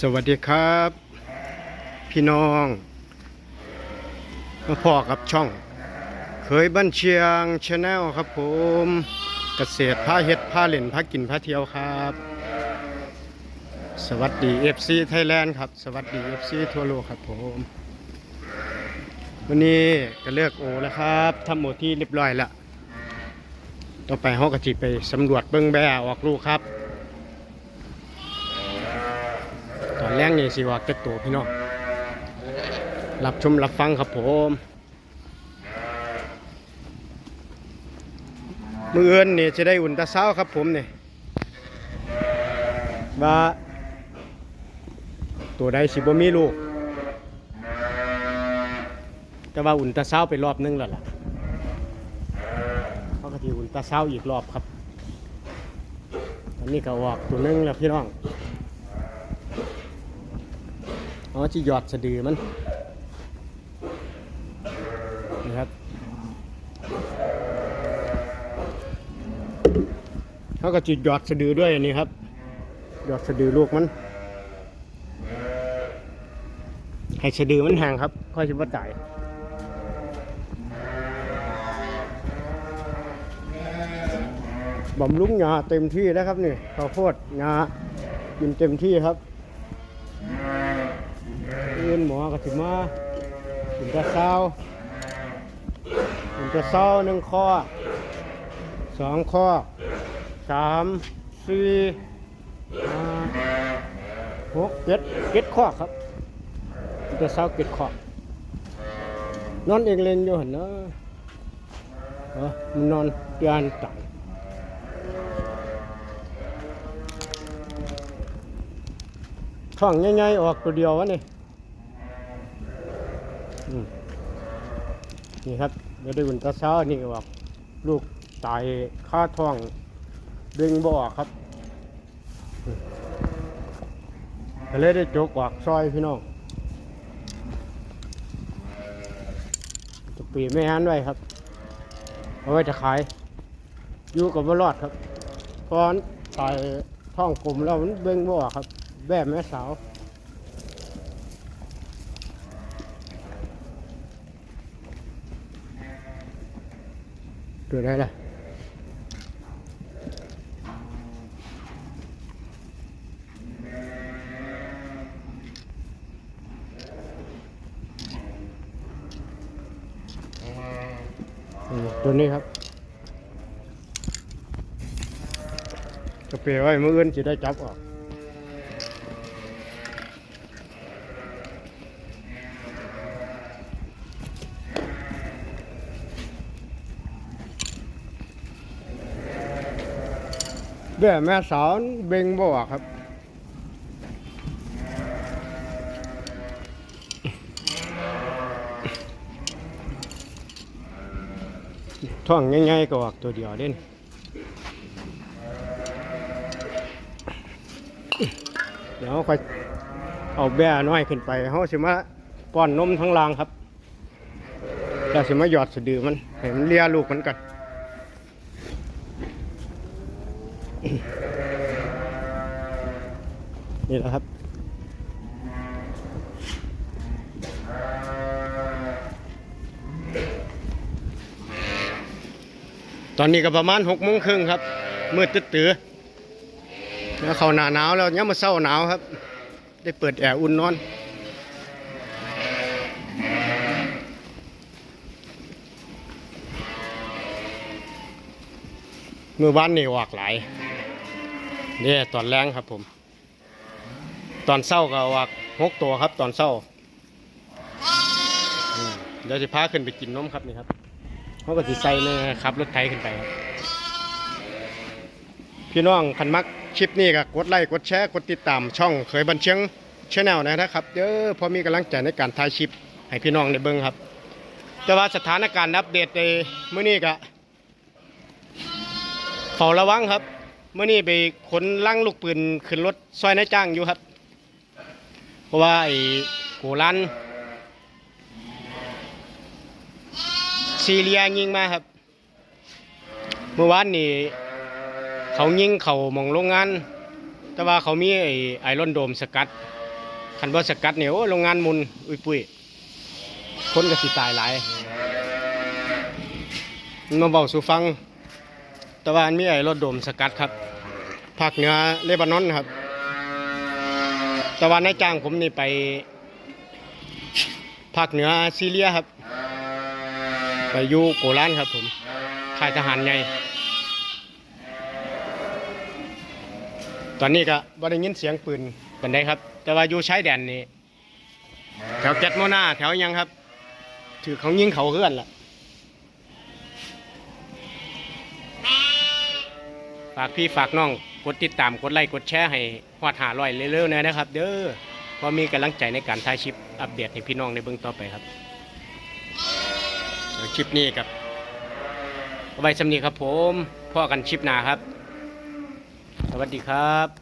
สวัสดีครับ พี่น้องมาพ่อกับช่อง เคยบ้านเชียงชาแนลครับผมเกษตรผ้าเฮ็ดผ้าเหล่นผ้ากินผ้าเที่ยวครับ สวัสดี FC ไทยแลนด์ครับ สวัสดี FC ทั่วโลกครับผมวันนี้ก็เลือกโอแล้วครับทำโอที่เรียบร้อยแล้วต่อไปเขาก็จิไปสำรวจเบิ้องแบะออกลูกครับ ตอนแรกนี่สิว่าเก็ตตัวพี่น้องรับชมรับฟังครับผมมือเอินนี่จะได้อุ่นตาเช้าครับผมเนี่ยว่าตัวใดสิบ่มีลูกแต่ว่าอุ่นตาเช้าไปรอบนึงแล้วล่ะเขาก็ทีอุ่นตาเช้าอีกรอบครับอันนี้ก็ออกตัวนึงแล้วพี่น้อง อจีหยอดสะดือมันนี่ครับเขาก็จีหยอดสะดือด้วยอันนี้ครับ หยอดสะดือลูกมัน ให้สะดือมันห่างครับ ค่อยชิบว่าจ่ายบำรุงงาเต็มที่แล้วครับนี่ข้าวโพดงากินเต็มที่ครับ อื้นหมอก็ถึงมาถึงจะเศร้าถึงจะเศร้าหนึ่งข้อสองข้อสามสี่หกเจ็ดเจ็ดข้อครับถึงจะเศร้าเจ็ดข้อนอนเองเล่นอยู่หันเนาะเออมันนอนเตียนตังท้องใหญ่ๆออกตัวเดียววะนี่ นี่ครับเดี๋ยวได้บุญตาเช้านี่ออกลูกตายค่าท้อง ดึงบ่อครับอืมก็เลได้จกออกซอยพี่น้องจะปีไม่ฮันไว้ครับ เอาไว้จะขาย อยู่กับว่ารอดครับเพราะตายท้องกลมแล้วมันเบ่งบ่อครับ แบบแม่สาว ตัวได้ละตัวนี้ครับกระเปียไว้เมื่ออื่นจะได้จับออก เบี้ยแม่สาวเบ่งบ่อครับท้องง่ายๆก็ออกตัวเดียวเด่นเดี๋ยวค่อยเอาแบ่น้อยขึ้นไปเขาสิมาป้อนนมทั้งรางครับแล้วสิมาหยอดสะดือมันให้มันเลียลูกมันกัน นี่แหละครับตอนนี้ก็ประมาณหกโมงครึ่งครับมืดตื้อตื้อแล้วเขาหนาหนาวแล้วยังมาเศร้าหนาวครับ ได้เปิดแอร์อุ่นนอน มือบ้านนี่ออกหลายนี่ยตอนแรงครับผม ตอนเศร้าก็ออกหกตัวครับ ตอนเศร้าเดี๋ยวจะพาขึ้นไปกินนมครับนี่ครับเขาก็จะใส่ในขับรถไถขึ้นไปครับ พี่น้องคันมักคลิปนี้ก็กดไลค์กดแชร์กดติดตามช่องเคยบันเชียงชแนลนะครับเด้อพอมีกำลังใจในการถ่ายคลิปให้พี่น้องได้เบิ่งครับ แต่ว่าสถานการณ์อัปเดตในเมื้อนี้ก็เฝ้าระวังครับเมื่อนี้ไปขนลังลูกปืนขึ้นรถซอยนายจ้างอยู่ครับ ราะว่าไอ้โกลันซีเรียยิงมาครับ เมื่อวานนี่เขายิงเขามองโรงงาน แต่ว่าเขามีไอ้ไอรอนโดมสกัดคันบ่สกัดเนี่ยโอ้โรงงานมุนอุ้ยปุ้ยคนก็สิตายหลายมาเบาสู่ฟัง แต่ว่ามีไอ้รถโดมสกัดครับภาคเหนือเลบานอนครับ แต่ว่านายจ้างผมนี่ไปภาคเหนือซีเรียครับ ไปอยู่โกลานครับผมค่ายทหารใหญ่ตอนนี้ก็บ่ได้ยินเสียงปืนเป็นไดครับ แต่ว่าอยู่ชายแดนนี่แถวแก๊สโมนาแถวยังครับ ถือเขายิงเขาเฮือนล่ะ ฝากพี่ฝากน้องกดติดตามกดไลค์กดแชร์ให้ฮอดหาร้อยเร็วๆนะนะครับ เด้อพอมีกำลังใจในการถ่ายชิปอัปเดตให้พี่น้องในเบื้องต่อไปครับคลิปนี้ครับไว้สำนีครับผมพ่อกันชิปหนาครับ สวัสดีครับ